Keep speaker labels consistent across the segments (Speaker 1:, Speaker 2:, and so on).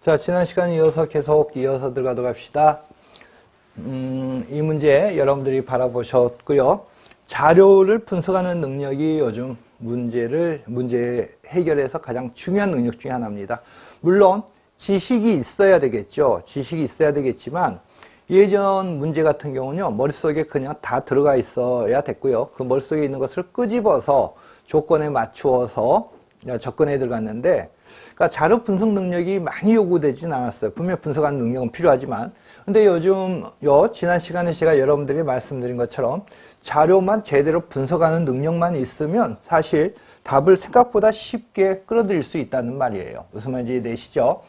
Speaker 1: 자, 지난 시간 이어서 계속 이어서 들어가도록 합시다. 음, 이 문제 여러분들이 바라보셨고요. 자료를 분석하는 능력이 요즘 문제를, 문제 해결에서 가장 중요한 능력 중에 하나입니다. 물론, 지식이 있어야 되겠죠. 지식이 있어야 되겠지만, 예전 문제 같은 경우는요, 머릿속에 그냥 다 들어가 있어야 됐고요. 그 머릿속에 있는 것을 끄집어서 조건에 맞추어서 접근해 들어갔는데, 그러니까 자료 분석 능력이 많이 요구되진 않았어요. 분명 분석하는 능력은 필요하지만. 근데 요즘, 요, 지난 시간에 제가 여러분들이 말씀드린 것처럼 자료만 제대로 분석하는 능력만 있으면 사실 답을 생각보다 쉽게 끌어들일 수 있다는 말이에요. 무슨 말인지 이해되시죠?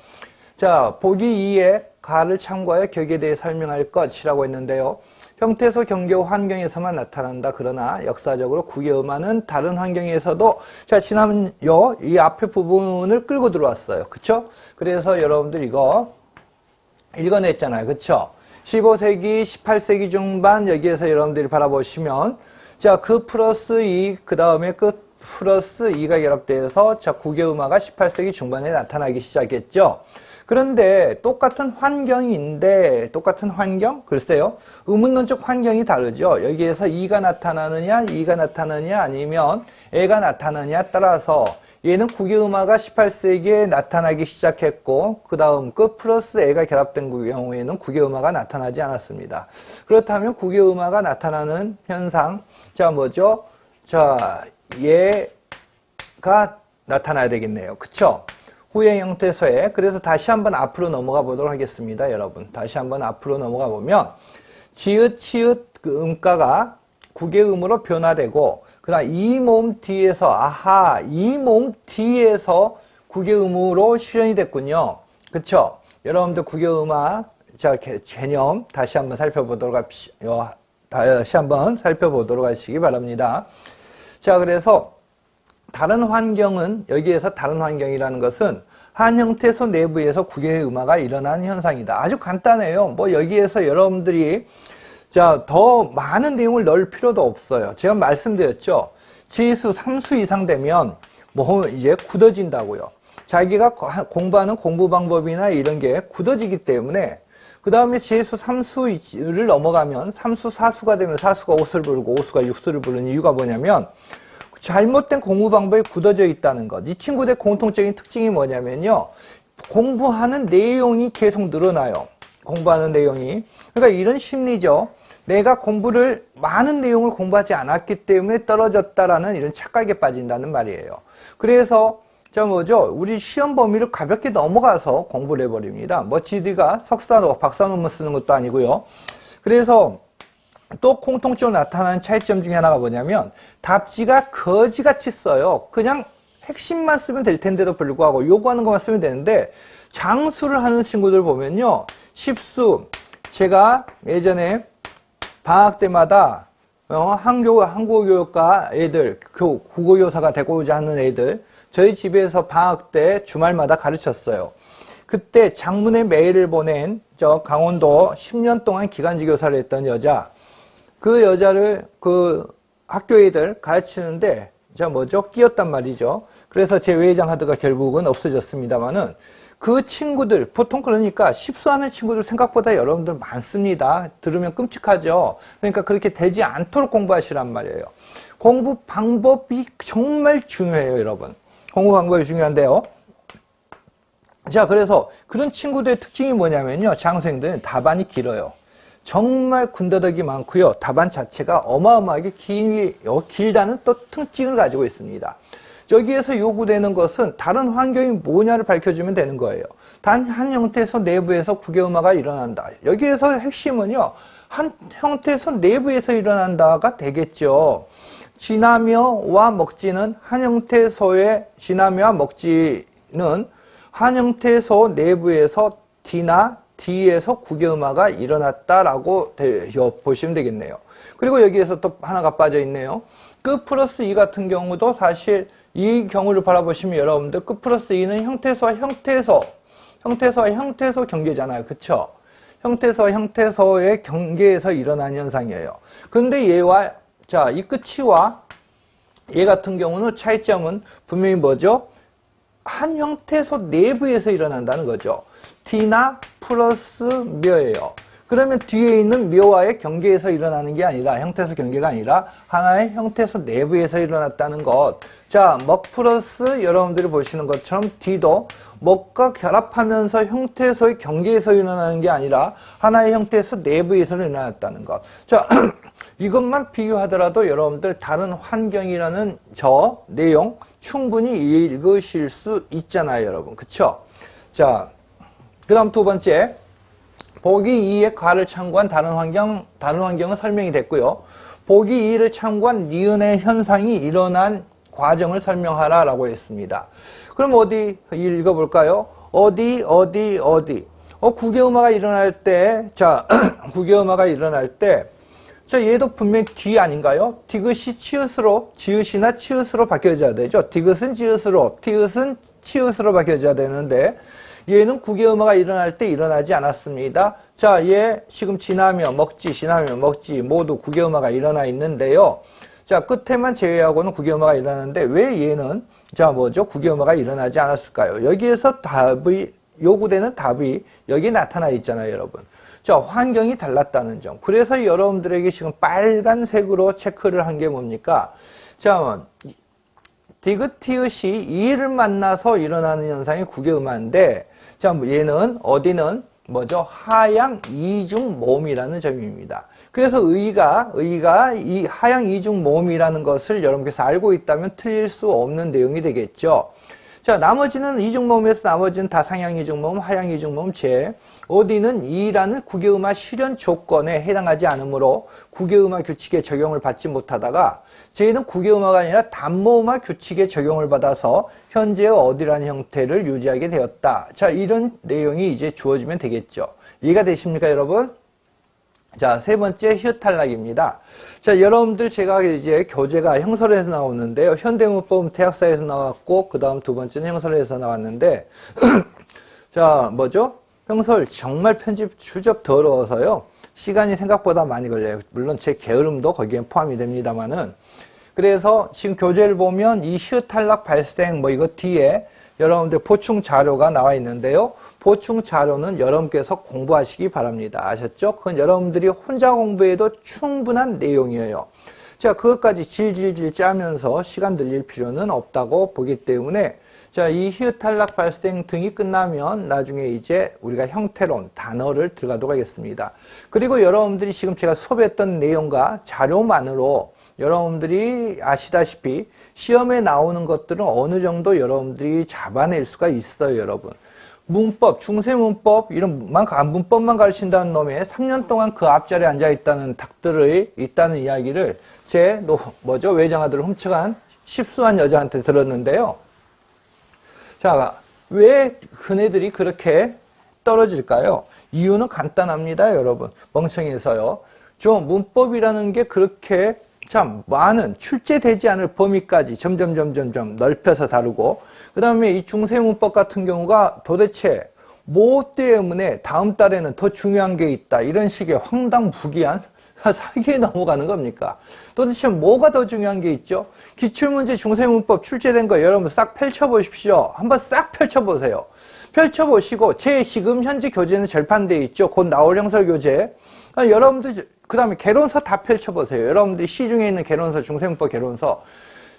Speaker 1: 자, 보기 2에 가를 참고하여 격에 대해 설명할 것이라고 했는데요. 형태소 경계와 환경에서만 나타난다. 그러나 역사적으로 국외음화는 다른 환경에서도 자 지난 요 이 앞에 부분을 끌고 들어왔어요. 그쵸? 그래서 여러분들 이거 읽어냈잖아요. 그쵸? 15세기, 18세기 중반 여기에서 여러분들이 바라보시면 자 그 플러스 2, 그 다음에 그 플러스 2가 결합돼서 자 국외음화가 18세기 중반에 나타나기 시작했죠. 그런데 똑같은 환경인데 똑같은 환경? 글쎄요. 의문론적 환경이 다르죠. 여기에서 이가 나타나느냐, 이가 나타나느냐 아니면 애가 나타나느냐에 따라서 얘는 국외음화가 18세기에 나타나기 시작했고 그 다음 그 플러스 애가 결합된 경우에는 국외음화가 나타나지 않았습니다. 그렇다면 국외음화가 나타나는 현상 자 뭐죠? 자 얘가 나타나야 되겠네요. 그쵸? 후행 형태소에 그래서 다시 한번 앞으로 넘어가 보도록 하겠습니다. 여러분 다시 한번 앞으로 넘어가 보면 지읒 치읒 그 음가가 국외음으로 변화되고 그러나 이 몸 뒤에서 아하 이 몸 뒤에서 국외음으로 실현이 됐군요. 그쵸? 여러분들 국외음화 자 개념 다시 한번 살펴보도록 합시, 다시 한번 살펴보도록 하시기 바랍니다. 자 그래서 다른 환경은 여기에서 다른 환경이라는 것은 한 형태소 내부에서 국외 음화가 일어난 현상이다. 아주 간단해요. 뭐 여기에서 여러분들이 자, 더 많은 내용을 넣을 필요도 없어요. 제가 말씀드렸죠. 지수 3수 이상 되면 뭐 이제 굳어진다고요. 자기가 공부하는 공부 방법이나 이런 게 굳어지기 때문에 그 다음에 지수 3수를 넘어가면 3수 4수가 되면 4수가 5수를 부르고 5수가 6수를 부르는 이유가 뭐냐면 잘못된 공부 방법이 굳어져 있다는 것. 이 친구들의 공통적인 특징이 뭐냐면요. 공부하는 내용이 계속 늘어나요. 공부하는 내용이. 그러니까 이런 심리죠. 내가 공부를 많은 내용을 공부하지 않았기 때문에 떨어졌다라는 이런 착각에 빠진다는 말이에요. 그래서 저 뭐죠? 우리 시험 범위를 가볍게 넘어가서 공부를 해버립니다. 뭐 GD가 석사, 박사 논문 쓰는 것도 아니고요. 그래서 또 공통적으로 나타나는 차이점 중에 하나가 뭐냐면 답지가 거지같이 써요. 그냥 핵심만 쓰면 될 텐데도 불구하고 요구하는 것만 쓰면 되는데 장수를 하는 친구들 보면요. 십수 제가 예전에 방학 때마다 어, 한교, 한국교육과 애들, 교, 국어교사가 되고자 하는 애들, 저희 집에서 방학 때 주말마다 가르쳤어요. 그때 장문의 메일을 보낸 저 강원도 10년 동안 기간지 교사를 했던 여자, 그 여자를 그 학교 애들 가르치는데 저 뭐죠? 끼었단 말이죠. 그래서 제 외장 하드가 결국은 없어졌습니다만은 그 친구들 보통 그러니까 십수하는 친구들 생각보다 여러분들 많습니다. 들으면 끔찍하죠. 그러니까 그렇게 되지 않도록 공부하시란 말이에요. 공부 방법이 정말 중요해요, 여러분. 공부 방법이 중요한데요. 자, 그래서 그런 친구들의 특징이 뭐냐면요. 장생들은 답안이 길어요. 정말 군더더기 많고요. 답안 자체가 어마어마하게 길, 길다는 또 특징을 가지고 있습니다. 여기에서 요구되는 것은 다른 환경이 뭐냐를 밝혀주면 되는 거예요. 단 한 형태에서 내부에서 국외음화가 일어난다. 여기에서 핵심은요. 한 형태에서 내부에서 일어난다가 되겠죠. 진화묘와 먹지는 한 형태소의 진화묘와 먹지는 한 형태소 내부에서 D나 D에서 국외음화가 일어났다라고 보시면 되겠네요. 그리고 여기에서 또 하나가 빠져 있네요. 그 플러스 2 같은 경우도 사실 이 경우를 바라보시면 여러분들 그 플러스 2는 형태소와 형태소, 형태소와 형태소 경계잖아요. 그쵸? 형태소, 형태소의 경계에서 일어난 현상이에요. 근데 얘와, 자, 이 끝이와 얘 같은 경우는 차이점은 분명히 뭐죠? 한 형태소 내부에서 일어난다는 거죠. D나 플러스 묘예요. 그러면 뒤에 있는 묘와의 경계에서 일어나는 게 아니라 형태소 경계가 아니라 하나의 형태소 내부에서 일어났다는 것. 자, 먹 플러스 여러분들이 보시는 것처럼 D도 먹과 결합하면서 형태소의 경계에서 일어나는 게 아니라 하나의 형태소 내부에서 일어났다는 것. 자, 이것만 비교하더라도 여러분들 다른 환경이라는 저 내용 충분히 읽으실 수 있잖아요, 여러분. 그쵸? 자, 그 다음 두 번째. 보기 2의 과를 참고한 다른 환경, 다른 환경은 설명이 됐고요. 보기 2를 참고한 니은의 현상이 일어난 과정을 설명하라 라고 했습니다. 그럼 어디 읽어볼까요? 어디, 어디, 어디. 어, 구개음화가 일어날 때, 자, 구개음화가 일어날 때, 자, 얘도 분명히 뒤 아닌가요? 디귿이 치읓으로, 지읒이나 치읓으로 바뀌어져야 되죠. 디귿은 지읒으로, 티읒은 치읓으로 바뀌어져야 되는데, 얘는 구개음화가 일어날 때 일어나지 않았습니다. 자, 얘 지금 지나며 먹지, 지나며 먹지 모두 구개음화가 일어나 있는데요. 자, 끝에만 제외하고는 구개음화가 일어나는데 왜 얘는 자, 뭐죠? 구개음화가 일어나지 않았을까요? 여기에서 답이 요구되는 답이 여기 나타나 있잖아요, 여러분. 자, 환경이 달랐다는 점. 그래서 여러분들에게 지금 빨간색으로 체크를 한 게 뭡니까? 자, 디귿티읕이 이를 만나서 일어나는 현상이 구개음화인데 자, 얘는 어디는 뭐죠? 하양 이중 모음이라는 점입니다. 그래서 의가 의가 이 하양 이중 모음이라는 것을 여러분께서 알고 있다면 틀릴 수 없는 내용이 되겠죠. 자, 나머지는 이중모음에서 나머지는 다 상향 이중모음, 하향 이중모음 제 어디는 이라는 국외음화 실현 조건에 해당하지 않으므로 국외음화 규칙에 적용을 받지 못하다가 제2는 국외음화가 아니라 단모음화 규칙에 적용을 받아서 현재의 어디라는 형태를 유지하게 되었다. 자, 이런 내용이 이제 주어지면 되겠죠. 이해가 되십니까, 여러분? 자, 세 번째 휴 탈락입니다. 자, 여러분들 제가 이제 교재가 형설에서 나오는데요. 현대문법 대학사에서 나왔고, 그 다음 두 번째는 형설에서 나왔는데, 자, 뭐죠? 형설 정말 편집 추적 더러워서요. 시간이 생각보다 많이 걸려요. 물론 제 게으름도 거기에 포함이 됩니다만은. 그래서 지금 교재를 보면 이휴 탈락 발생 뭐 이거 뒤에 여러분들 보충 자료가 나와 있는데요. 보충 자료는 여러분께서 공부하시기 바랍니다. 아셨죠? 그건 여러분들이 혼자 공부해도 충분한 내용이에요. 자, 그것까지 질질질 짜면서 시간 들릴 필요는 없다고 보기 때문에 자, 이 히읗 탈락 발생 등이 끝나면 나중에 이제 우리가 형태론, 단어를 들어가도록 하겠습니다. 그리고 여러분들이 지금 제가 수업했던 내용과 자료만으로 여러분들이 아시다시피 시험에 나오는 것들은 어느 정도 여러분들이 잡아낼 수가 있어요, 여러분. 문법, 중세 문법, 이런 문법만 가르친다는 놈에 3년 동안 그 앞자리에 앉아있다는 닭들이 있다는 이야기를 제, 뭐죠, 외장아들을 훔쳐간 십수한 여자한테 들었는데요. 자, 왜 그네들이 그렇게 떨어질까요? 이유는 간단합니다, 여러분. 멍청해서요. 좀 문법이라는 게 그렇게 참 많은 출제되지 않을 범위까지 점점 점점 점 넓혀서 다루고 그 다음에 이 중세문법 같은 경우가 도대체 뭐 때문에 다음 달에는 더 중요한 게 있다 이런 식의 황당무기한 사기에 넘어가는 겁니까? 도대체 뭐가 더 중요한 게 있죠? 기출문제 중세문법 출제된 거 여러분 싹 펼쳐보십시오. 한번 싹 펼쳐보세요. 펼쳐보시고 제 지금 현재 교재는 절판돼 있죠. 곧 나올 형설 교재. 그러니까 여러분들 그 다음에 개론서 다 펼쳐보세요. 여러분들이 시중에 있는 개론서, 중세문법 개론서.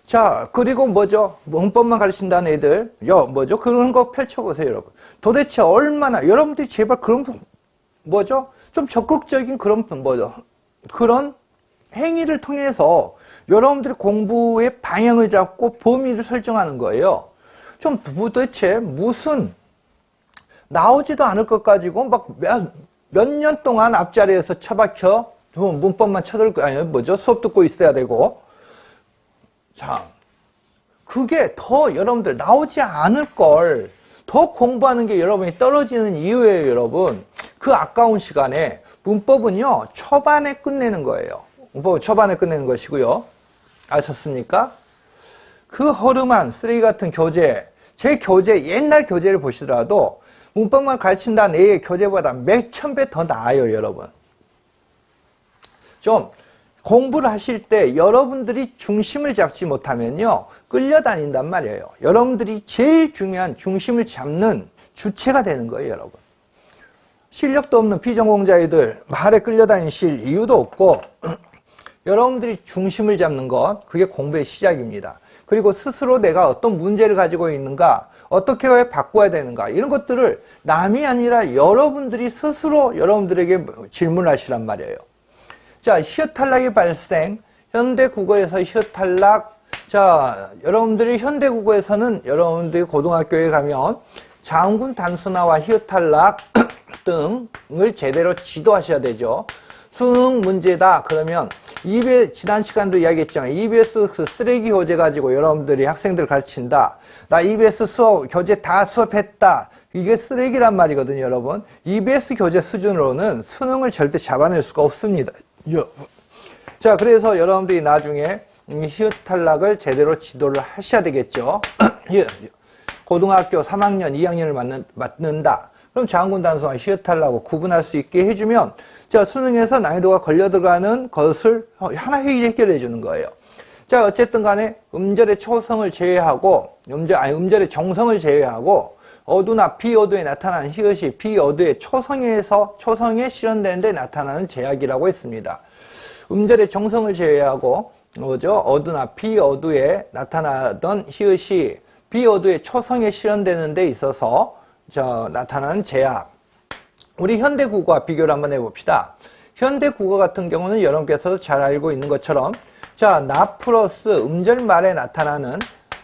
Speaker 1: 자, 그리고 뭐죠? 문법만 가르친다는 애들. 여, 뭐죠? 그런 거 펼쳐보세요, 여러분. 도대체 얼마나, 여러분들이 제발 그런, 뭐죠? 좀 적극적인 그런, 뭐죠? 그런 행위를 통해서 여러분들이 공부의 방향을 잡고 범위를 설정하는 거예요. 좀 도대체 무슨, 나오지도 않을 것 가지고 막 몇, 몇년 동안 앞자리에서 처박혀 문법만 쳐들고 아니 뭐죠? 수업 듣고 있어야 되고. 자 그게 더 여러분들 나오지 않을 걸 더 공부하는 게 여러분이 떨어지는 이유예요 여러분. 그 아까운 시간에 문법은요 초반에 끝내는 거예요 문법 초반에 끝내는 것이고요 아셨습니까 그 허름한 쓰레기 같은 교재 제 교재 옛날 교재를 보시더라도 문법만 가르친다는 A의 교재보다 몇 천 배 더 나아요 여러분 좀 공부를 하실 때 여러분들이 중심을 잡지 못하면요. 끌려다닌단 말이에요. 여러분들이 제일 중요한 중심을 잡는 주체가 되는 거예요, 여러분. 실력도 없는 비전공자애들 말에 끌려다니실 이유도 없고 여러분들이 중심을 잡는 것 그게 공부의 시작입니다. 그리고 스스로 내가 어떤 문제를 가지고 있는가 어떻게 바꿔야 되는가 이런 것들을 남이 아니라 여러분들이 스스로 여러분들에게 질문하시란 말이에요. 자, 탈락의 발생 현대 국어에서 히읗 탈락 자, 여러분들이 현대 국어에서는 여러분들이 고등학교에 가면 장군 단순화와 히읗 탈락 등을 제대로 지도하셔야 되죠. 수능 문제다 그러면 EBS 지난 시간도 이야기했지만 EBS 그 쓰레기 교재 가지고 여러분들이 학생들 가르친다. 나 EBS 수업 교재 다 수업했다. 이게 쓰레기란 말이거든요, 여러분. EBS 교재 수준으로는 수능을 절대 잡아낼 수가 없습니다. 여러분. 자, 그래서 여러분들이 나중에 히읗 탈락을 제대로 지도를 하셔야 되겠죠. 예, 고등학교 3학년, 2학년을 맞는, 맞는다. 그럼 장군 단수와 탈락을 구분할 수 있게 해주면 자 수능에서 난이도가 걸려 들어가는 것을 하나 해결해 주는 거예요. 자 어쨌든 간에 음절의 초성을 제외하고 음절 아니 음절의 정성을 제외하고 어두나 비어두에 나타나는 히읗이 비어두의 초성에서 초성에 실현되는 데 나타나는 제약이라고 했습니다. 음절의 정성을 제외하고 뭐죠? 어두나 비어두에 나타나던 히읗이 비어두의 초성에 실현되는 데 있어서 저 나타나는 제약. 우리 현대 국어와 비교를 한번 해봅시다. 현대 국어 같은 경우는 여러분께서도 잘 알고 있는 것처럼 자, 나 플러스 음절 말에 나타나는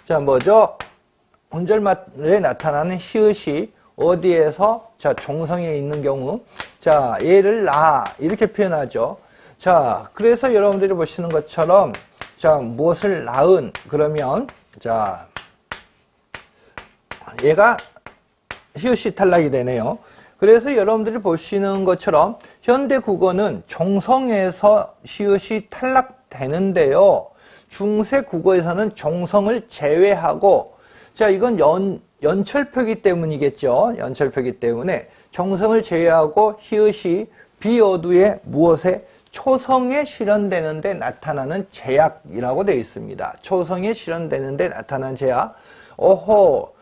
Speaker 1: 자, 뭐죠? 음절 말에 나타나는 히읗이 어디에서 자, 종성에 있는 경우 자, 얘를 나 이렇게 표현하죠. 자, 그래서 여러분들이 보시는 것처럼 자, 무엇을 낳은 그러면 자, 얘가 히읗이 탈락이 되네요. 그래서 여러분들이 보시는 것처럼 현대 국어는 정성에서 시옷이 탈락되는데요. 중세 국어에서는 정성을 제외하고 자 이건 연 연철표기 때문이겠죠. 연철표기 때문에 정성을 제외하고 히읗이 비어두의 무엇에 초성에 실현되는 데 나타나는 제약이라고 되어 있습니다. 초성에 실현되는 데 나타나는 제약. 오호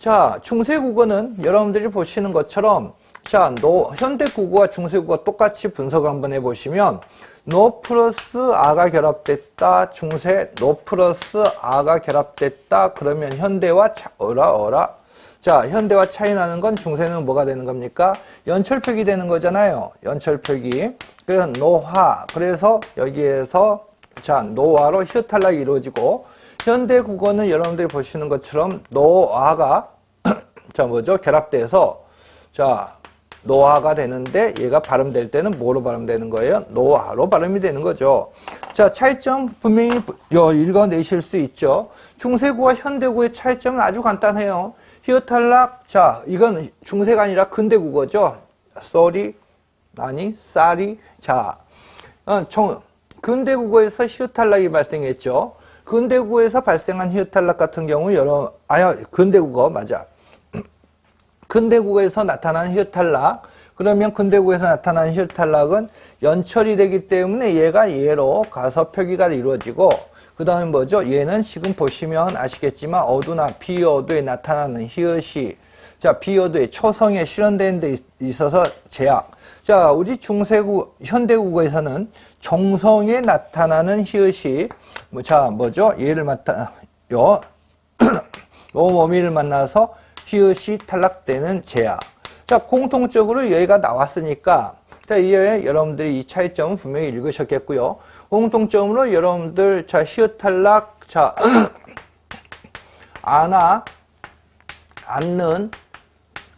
Speaker 1: 자, 중세 국어는 여러분들이 보시는 것처럼 자, 노, 현대 국어와 중세 국어 똑같이 분석 한번 해보시면 노 플러스 아가 결합됐다. 중세 노 플러스 아가 결합됐다. 그러면 현대와 차, 어라 어라 자, 현대와 차이 나는 건 중세는 뭐가 되는 겁니까? 연철표기 되는 거잖아요. 연철표기. 그래서 노화. 그래서 여기에서 자, 노화로 히읗탈락이 이루어지고 현대 국어는 여러분들이 보시는 것처럼 노아가 자 뭐죠 결합돼서 자 노아가 되는데 얘가 발음될 때는 뭐로 발음되는 거예요? 노아로 발음이 되는 거죠. 자 차이점 분명히 읽어내실 수 있죠. 중세국어와 현대국어의 차이점은 아주 간단해요. 히읗탈락 자 이건 중세가 아니라 근대국어죠. 쏘리 아니 쌀이 자 어, 근대국어에서 히읗탈락이 발생했죠. 근대국어에서 발생한 히읗탈락 같은 경우 여러 아야 근대국어 맞아. 근대국어에서 나타난 히읗탈락 그러면 근대국에서 나타난 히읗탈락은 연철이 되기 때문에 얘가 얘로 가서 표기가 이루어지고 그 다음에 뭐죠? 얘는 지금 보시면 아시겠지만 어두나 비어두에 나타나는 히읗이 자 비어두의 초성에 실현되는 데 있어서 제약 자 우리 중세국 현대국어에서는 정성에 나타나는 히읗이 뭐, 자 뭐죠? 얘를 맡아 요 오모미를 만나서 히읗이 탈락되는 제약. 자, 공통적으로 여기가 나왔으니까 자, 이에 여러분들이 이 차이점은 분명히 읽으셨겠고요. 공통점으로 여러분들 자, 히읗 탈락 자, 아나 않는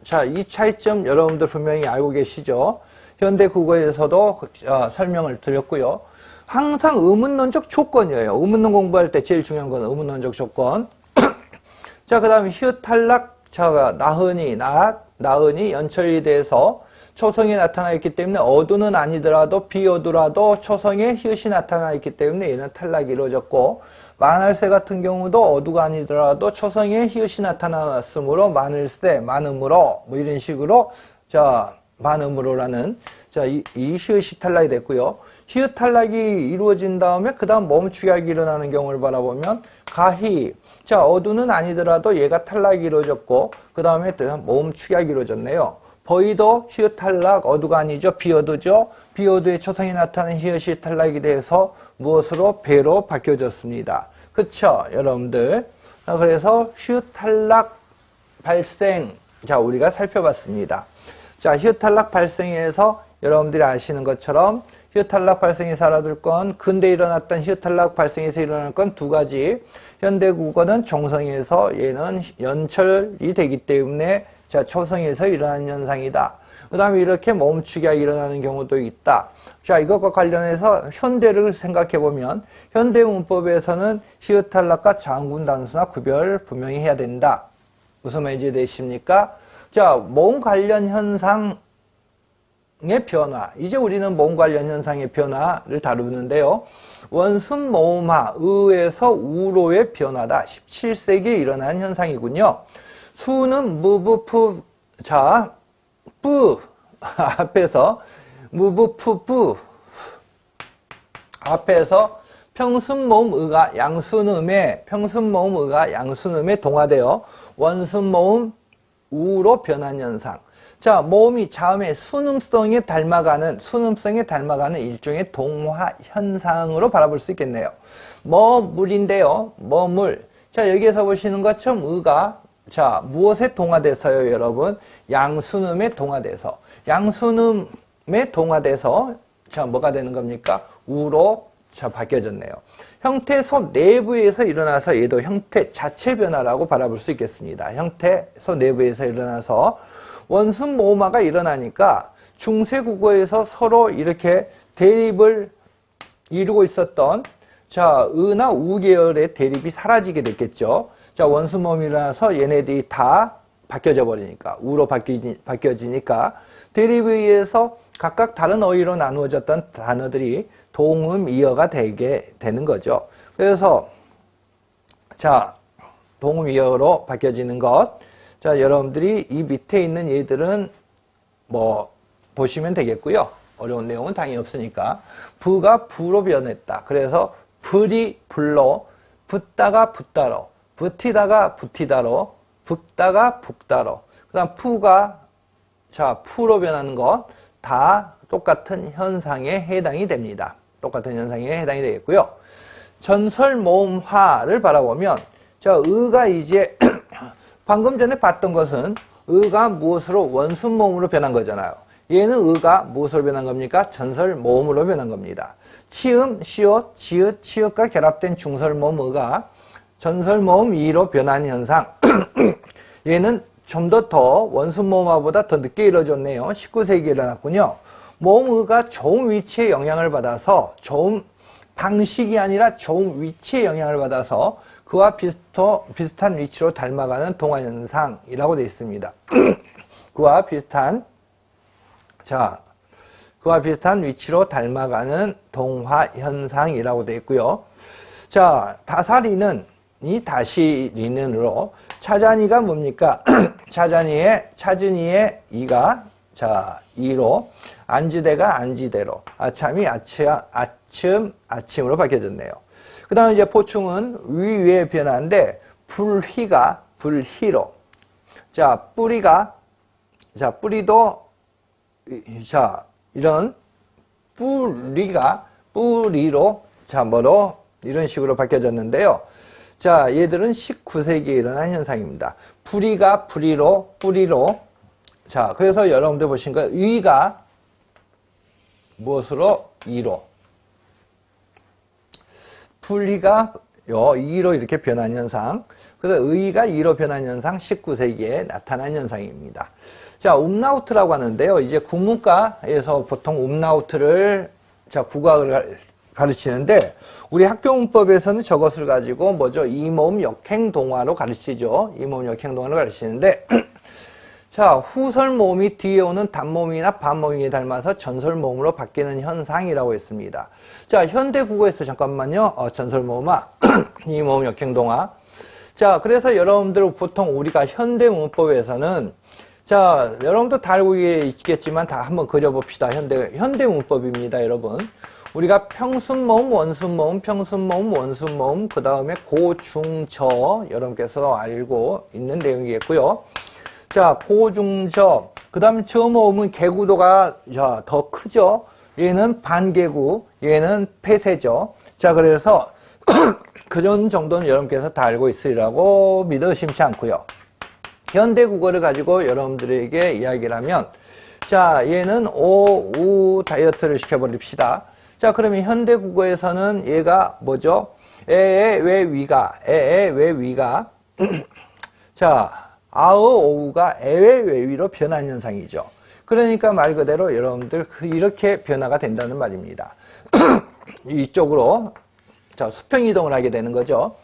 Speaker 1: 자, 이 차이점 여러분들 분명히 알고 계시죠? 현대 국어에서도 어, 설명을 드렸고요. 항상 의문론적 조건이에요. 의문론 공부할 때 제일 중요한 건 의문론적 조건. 자, 그 다음에 히읗 탈락 자가 나흔이 나 나흔이 연철이 돼서 초성이 나타나 있기 때문에 어두는 아니더라도 비어두라도 초성에 히읗이 나타나 있기 때문에 얘는 탈락이 이루어졌고 만할세 같은 경우도 어두가 아니더라도 초성에 히읗이 나타났으므로 만을세 많음으로 뭐 이런 식으로 자 많음으로라는 자 이 이 히읗이 탈락이 됐고요. 히읗 탈락이 이루어진 다음에 그 다음 멈추기하기 일어나는 경우를 바라보면 가히 자 어두는 아니더라도 얘가 탈락이 이루어졌고 그 다음에 또 멈추기하기 이루어졌네요. 버이도 히읗 탈락 어두가 아니죠 비어두죠 비어두의 초성이 나타나는 히읗이 탈락이 돼서 무엇으로 배로 바뀌어졌습니다. 그쵸 여러분들 자, 그래서 히읗 탈락 발생 자 우리가 살펴봤습니다. 자 히읗 탈락 발생에서 여러분들이 아시는 것처럼 히읗 탈락 발생이 사라질 건 근대 일어났던 히읗 탈락 발생에서 일어날 건 두 가지 현대 국어는 정성에서 얘는 연철이 되기 때문에 자 초성에서 일어나는 현상이다. 그 다음에 이렇게 멈추기가 일어나는 경우도 있다. 자, 이것과 관련해서 현대를 생각해 보면 현대 문법에서는 히읗 탈락과 장군 단수나 구별 분명히 해야 된다. 무슨 말인지 되십니까? 자, 몸 관련 현상의 변화. 이제 우리는 몸 관련 현상의 변화를 다루는데요. 원순 모음하, 의에서 우로의 변화다. 17세기에 일어난 현상이군요. 수는 무브, 푸, 자, 뿌, 앞에서 무브, 푸, 뿌, 앞에서 평순모음 의가 양순음에 평순모음 의가 양순음에 동화되어 원순모음 우로 변한 현상. 자, 모음이 자음의 순음성에 닮아가는 순음성에 닮아가는 일종의 동화 현상으로 바라볼 수 있겠네요. 머물인데요. 머물. 자, 여기에서 보시는 것처럼 의가 자, 무엇에 동화돼서요, 여러분? 양순음에 동화돼서. 양순음에 동화돼서 자, 뭐가 되는 겁니까? 우로 자, 바뀌어졌네요. 형태 소 내부에서 일어나서 얘도 형태 자체 변화라고 바라볼 수 있겠습니다. 형태 소 내부에서 일어나서 원순 모음화가 일어나니까 중세 국어에서 서로 이렇게 대립을 이루고 있었던 자, 의나 우 계열의 대립이 사라지게 됐겠죠. 자, 모음이 일어나서 얘네들이 다 바뀌어져 버리니까 우로 바뀌, 바뀌어지니까 대립에 의해서 각각 다른 어휘로 나누어졌던 단어들이 동음 이어가 되게 되는 거죠. 그래서 자 동음 이어로 바뀌어지는 것. 자 여러분들이 이 밑에 있는 얘들은 뭐 보시면 되겠고요. 어려운 내용은 당연히 없으니까 부가 부로 변했다. 그래서 불이 불로 붙다가 붙다로 붙이다가 붙이다로 붙다가 붙다로 그 다음 푸가 자 푸로 변하는 것 다 똑같은 현상에 해당이 됩니다. 똑같은 현상에 해당이 되겠고요. 전설 모음화를 바라보면 자 의가 이제 방금 전에 봤던 것은 의가 무엇으로 원순 모음으로 변한 거잖아요. 얘는 의가 무엇으로 변한 겁니까? 전설 모음으로 변한 겁니다. 치음, 시옷, 지읒, 치읒과 결합된 중설 모음 의가 전설 모음 2로 변한 현상. 얘는 좀 더 더 원순 모음화보다 더 늦게 이루어졌네요. 19세기에 일어났군요. 모음의가 좋은 위치에 영향을 받아서 좋은 방식이 아니라 좋은 위치에 영향을 받아서 그와 비슷한, 비슷한 위치로 닮아가는 동화현상이라고 되어 있습니다. 그와 비슷한 자 그와 비슷한 위치로 닮아가는 동화현상이라고 되어 있고요. 자 다사리는 이 다시 리는으로 차잔이가 뭡니까? 차잔이의 차진이의 이가 자 이로 안지대가 안지대로 아참이 아치, 아침 아침으로 바뀌어졌네요. 그 다음에 이제 포충은 위위의 변화인데 불희가 불희로 자 뿌리가 자 뿌리도 자 이런 뿌리가 뿌리로 자 뭐로 이런 식으로 바뀌어졌는데요. 자, 얘들은 19세기에 일어난 현상입니다. 뿌리가 뿌리로, 뿌리로. 자, 그래서 여러분들 거, 의가 무엇으로? 이로. 뿌리가 요, 이로 이렇게 변한 현상. 그래서 의가 이로 변한 현상 19세기에 나타난 현상입니다. 자, 음나우트라고 하는데요. 이제 국문과에서 보통 음나우트를 자, 국악을 가르치는데 우리 학교 문법에서는 저것을 가지고 뭐죠? 이모음 역행 동화로 가르치죠. 이모음 역행 동화로 가르치는데 자 후설 모음이 뒤에 오는 단모음이나 반모음이 닮아서 전설 모음으로 바뀌는 현상이라고 했습니다. 자 현대 국어에서 잠깐만요. 어, 전설 모음아 이 모음 역행동화 자 그래서 여러분들 보통 우리가 현대 문법에서는 자 여러분도 다 알고 있겠지만 다 한번 그려봅시다. 현대 현대 문법입니다, 여러분. 우리가 평순 모음, 원순 모음, 평순 모음, 원순 모음, 그 다음에 고, 중, 저 여러분께서 알고 있는 내용이겠고요. 자, 고, 중, 저. 그 다음에 저 모음은 개구도가 자, 더 크죠. 얘는 반개구, 얘는 폐쇄죠. 자, 그래서 그전 정도는 여러분께서 다 알고 있으리라고 믿어 의심치 않고요. 현대 국어를 가지고 여러분들에게 이야기를 하면 자 얘는 오, 우 다이어트를 시켜버립시다. 자 그러면 현대 국어에서는 얘가 뭐죠? 에에 왜 위가 에에 왜 위가 자 아의 오우가 에에 왜 위로 변한 현상이죠. 그러니까 말 그대로 여러분들 그 이렇게 변화가 된다는 말입니다. 이쪽으로 자 수평 이동을 하게 되는 거죠.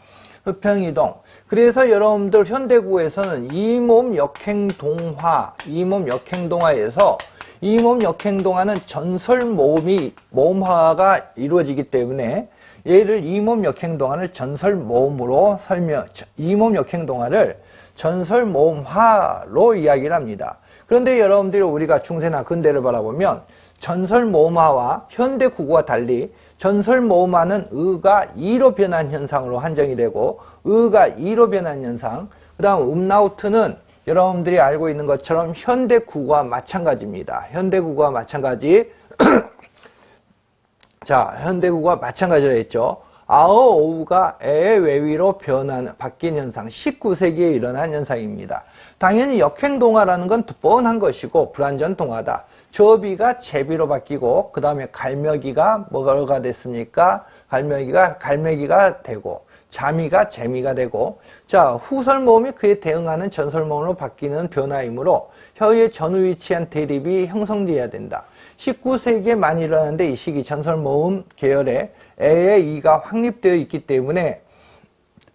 Speaker 1: 수평 이동. 그래서 여러분들 현대국에서는 이몸 역행 동화, 이몸 역행 동화에서 이몸 역행 동화는 전설 모음이 모음화가 이루어지기 때문에 얘를 이몸 역행 동화를 전설 모음으로 설명, 이몸 역행 동화를 전설 모음화로 이야기를 합니다. 그런데 여러분들이 우리가 중세나 근대를 바라보면 전설 모음화와 현대 국어와 달리 전설 모음화는 의가 이로 변한 현상으로 한정이 되고 의가 이로 변한 현상 그 다음 음나우트는 여러분들이 알고 있는 것처럼 현대 국어와 마찬가지입니다. 현대 국어와 마찬가지 자 현대 국어와 마찬가지라 했죠. 아어 오우가 에의 외위로 변하는 바뀐 현상 19세기에 일어난 현상입니다. 당연히 역행동화라는 건 뻔한 것이고 불완전 동화다. 저비가 제비로 바뀌고 그 다음에 갈매기가 뭐가 됐습니까? 갈매기가 갈매기가 되고 자미가 재미가 되고 자 후설 모음이 그에 대응하는 전설 모음으로 바뀌는 변화이므로 혀의 전후 위치한 대립이 형성되어야 된다. 19세기에 많이 일어나는데 이 시기 전설 모음 계열에 에의 이가 확립되어 있기 때문에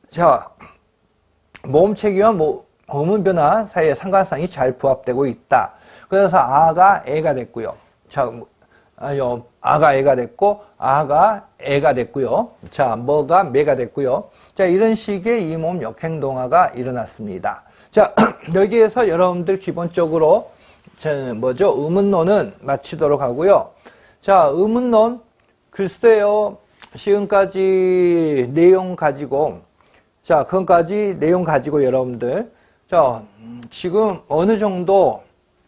Speaker 1: 자 모음 체계와 모, 음운 변화 사이의 상관성이 잘 부합되고 있다. 그래서 아가 애가 됐고요. 자, 뭐, 아요 아가 애가 됐고 아가 애가 됐고요. 자, 뭐가 매가 됐고요. 자, 이런 식의 이 몸 역행 동화가 일어났습니다. 자, 여기에서 여러분들 기본적으로 저 뭐죠? 의문론은 마치도록 하고요. 자, 의문론 글쎄요. 지금까지 내용 가지고 자, 그것까지 내용 가지고 여러분들 자, 지금 어느 정도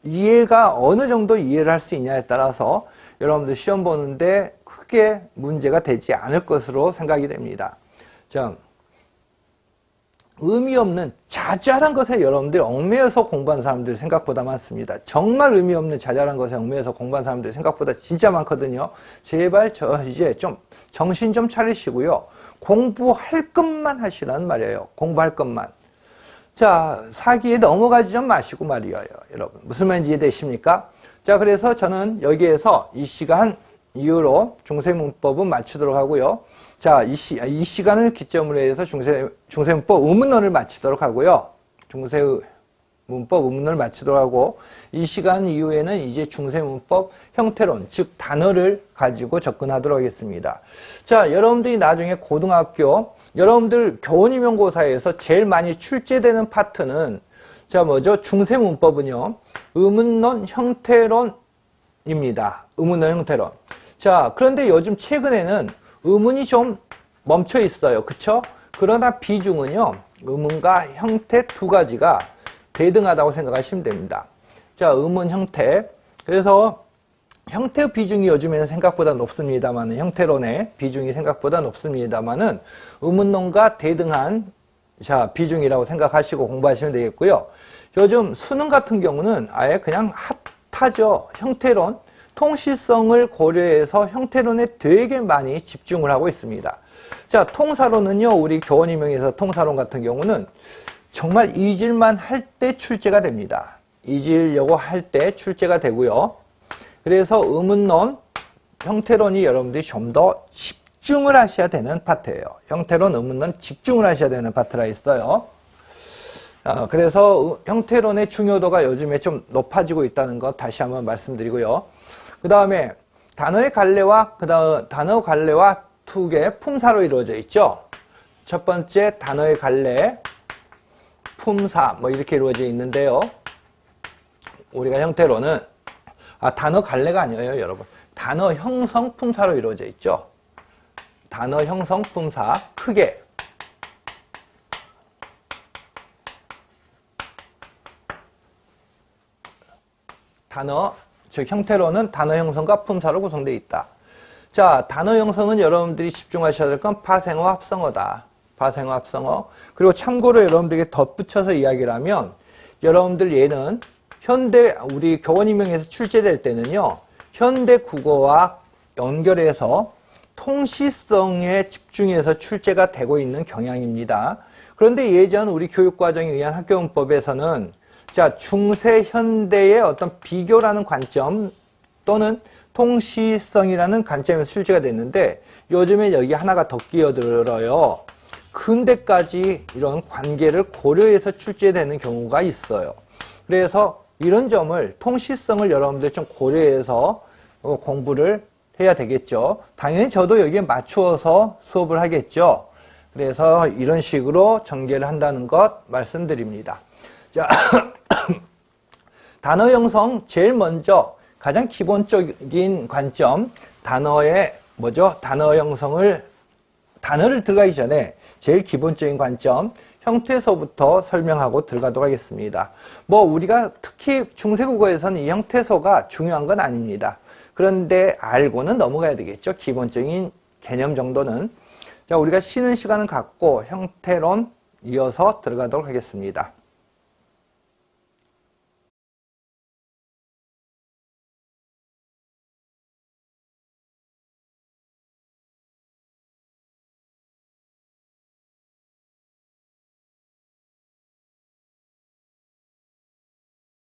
Speaker 1: 이해가 어느 정도 이해를 할 수 있냐에 따라서 여러분들 시험 보는데 크게 문제가 되지 않을 것으로 생각이 됩니다. 자, 의미 없는 자잘한 것에 여러분들이 얽매여서 공부한 사람들이 생각보다 많습니다. 정말 의미 없는 자잘한 것에 얽매여서 공부한 사람들이 생각보다 진짜 많거든요. 제발 저 이제 좀 정신 좀 차리시고요. 공부할 것만 하시라는 말이에요. 공부할 것만. 자, 사기에 넘어가지 좀 마시고 말이에요, 여러분. 무슨 말인지 이해되십니까? 자, 그래서 저는 여기에서 이 시간 이후로 중세문법은 마치도록 하고요. 자, 이, 시, 이 시간을 기점으로 해서 중세, 중세문법 의문론을 마치도록 하고요. 중세 문법 의문론을 마치도록 하고, 이 시간 이후에는 이제 중세문법 형태론, 즉, 단어를 가지고 접근하도록 하겠습니다. 자, 여러분들이 나중에 고등학교 여러분들 교원임용고사에서 제일 많이 출제되는 파트는 자 뭐죠? 중세 문법은요. 의문론 형태론입니다. 의문론 형태론. 자 그런데 요즘 최근에는 의문이 좀 멈춰 있어요. 그쵸? 그러나 비중은요. 의문과 형태 두 가지가 대등하다고 생각하시면 됩니다. 자 의문 형태. 그래서 형태 비중이 요즘에는 생각보다 높습니다만 형태론의 비중이 생각보다 높습니다만은 의문론과 대등한 자 비중이라고 생각하시고 공부하시면 되겠고요. 요즘 수능 같은 경우는 아예 그냥 핫하죠. 형태론 통시성을 고려해서 형태론에 되게 많이 집중을 하고 있습니다. 자 통사론은요 우리 교원임명에서 통사론 같은 경우는 정말 잊을만 할 때 출제가 됩니다. 잊으려고 할 때 출제가 되고요. 그래서 의문론, 형태론이 여러분들이 좀 더 집중을 하셔야 되는 파트예요. 형태론, 의문론 집중을 하셔야 되는 파트라 있어요. 어, 그래서 형태론의 중요도가 요즘에 좀 높아지고 있다는 것 다시 한번 말씀드리고요. 그 다음에 단어의 갈래와 그 다음 단어 갈래와 두개 품사로 이루어져 있죠. 첫 번째 단어의 갈래, 품사 뭐 이렇게 이루어져 있는데요. 우리가 형태로는 아, 단어 갈래가 아니에요, 여러분. 단어 형성 품사로 이루어져 있죠. 단어 형성 품사 크게 단어 즉 형태로는 단어 형성과 품사로 구성되어 있다. 자, 단어 형성은 여러분들이 집중하셔야 될 건 파생어, 합성어다. 파생어, 합성어. 그리고 참고로 여러분들에게 덧붙여서 이야기를 하면 여러분들 얘는 현대 우리 교원임명에서 출제될 때는요. 현대 국어와 연결해서 통시성에 집중해서 출제가 되고 있는 경향입니다. 그런데 예전 우리 교육과정에 의한 학교문법에서는 자 중세 현대의 어떤 비교라는 관점 또는 통시성이라는 관점에서 출제가 됐는데 요즘에 여기 하나가 더 끼어들어요. 근대까지 이런 관계를 고려해서 출제되는 경우가 있어요. 그래서 이런 점을 통시성을 여러분들 좀 고려해서 어, 공부를 해야 되겠죠. 당연히 저도 여기에 맞추어서 수업을 하겠죠. 그래서 이런 식으로 전개를 한다는 것 말씀드립니다. 자, 단어 형성 제일 먼저 가장 기본적인 관점 단어의 뭐죠? 단어 형성을 단어를 들어가기 전에 제일 기본적인 관점 형태소부터 설명하고 들어가도록 하겠습니다. 뭐 우리가 특히 중세국어에서는 이 형태소가 중요한 건 아닙니다. 그런데 알고는 넘어가야 되겠죠. 기본적인 개념 정도는. 자, 우리가 쉬는 시간을 갖고 형태론 이어서 들어가도록 하겠습니다.